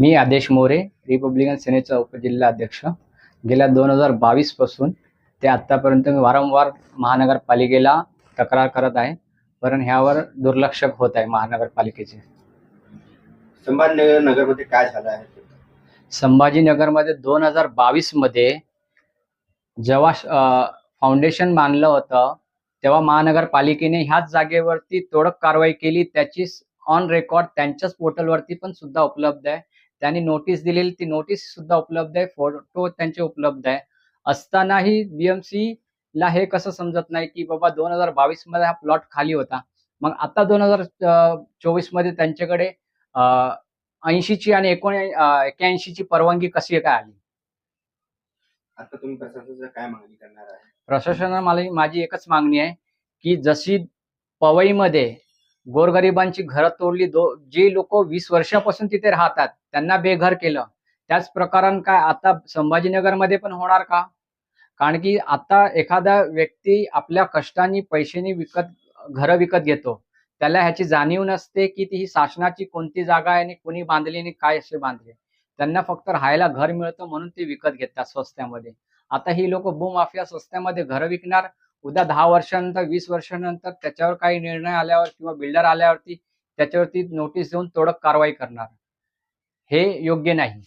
मी आदेश मोरे रिपब्लिकन सेनेचा उपजिल्हा अध्यक्ष. गेल्या दोन हजार बावीसपासून ते आतापर्यंत मी वारंवार महानगरपालिकेला तक्रार करत आहे. पण ह्यावर दुर्लक्ष होत आहे महानगरपालिकेचे. संभाजीनगर नगरमध्ये काय झालं आहे? संभाजीनगरमध्ये दोन हजार बावीसमध्ये जेव्हा फाउंडेशन बांधलं होतं तेव्हा महानगरपालिकेने ह्याच जागेवरती तोडक कारवाई केली. त्याची ऑन रेकॉर्ड त्यांच्याच पोर्टलवरती पण सुद्धा उपलब्ध आहे. त्यांनी नोटीस दिलेली ती नोटीस सुद्धा उपलब्ध आहे फोटो त्यांचे उपलब्ध आहे. असतानाही बीएमसी ला हे कसं समजत नाही की बाबा दोन हजार बावीसमध्ये हा प्लॉट खाली होता. मग आता दोन हजार चोवीसमध्ये त्यांच्याकडे ऐंशीची आणि एकोण एक्क्याऐंशीची परवानगी कशी काय आली? आता तुम्ही प्रशासनाचं काय मागणी करणार आहे? प्रशासनाला मला माझी एकच मागणी आहे की जशी पवईमध्ये गोरगरिबांची घरं तोडली. दो जी लोक वीस वर्षापासून तिथे राहतात त्यांना बेघर केलं. त्याच प्रकारान काय आता संभाजीनगरमध्ये पण होणार का? कारण की आता एखादा व्यक्ती आपल्या कष्टाने पैशाने विकत घरं विकत घेतो. त्याला ह्याची जाणीव नसते की ती ही शासनाची कोणती जागा आहे आणि कोणी बांधली आणि काय असे बांधले. त्यांना फक्त राहायला घर मिळतं म्हणून ते विकत घेतात स्वस्त्यामध्ये. आता ही लोक भूमाफिया स्वस्त्यामध्ये घरं विकणार उद्या दहा वर्षानंतर वीस वर्षानंतर त्याच्यावर काही निर्णय आल्यावर किंवा बिल्डर आल्यावरती त्याच्यावरती नोटीस देऊन तोडक कारवाई करणार. हे योग्य नाही.